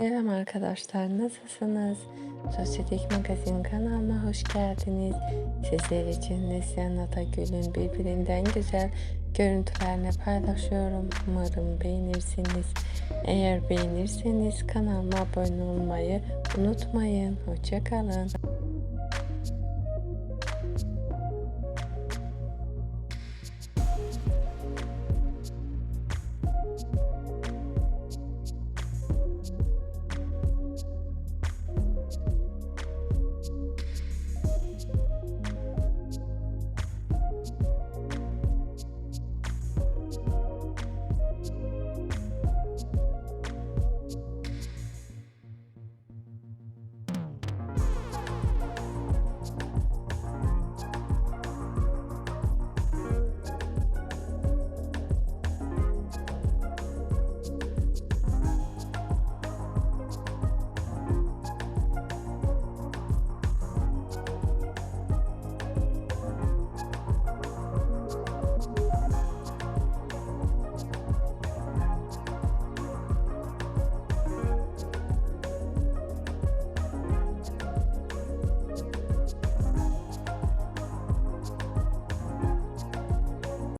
Merhaba arkadaşlar, nasılsınız? Sosyetik Magazin kanalıma hoş geldiniz. Sizler için Neslihan Atagül'ün birbirinden güzel görüntülerini paylaşıyorum. Umarım beğenirsiniz. Eğer beğenirseniz kanalıma abone olmayı unutmayın. Hoşçakalın.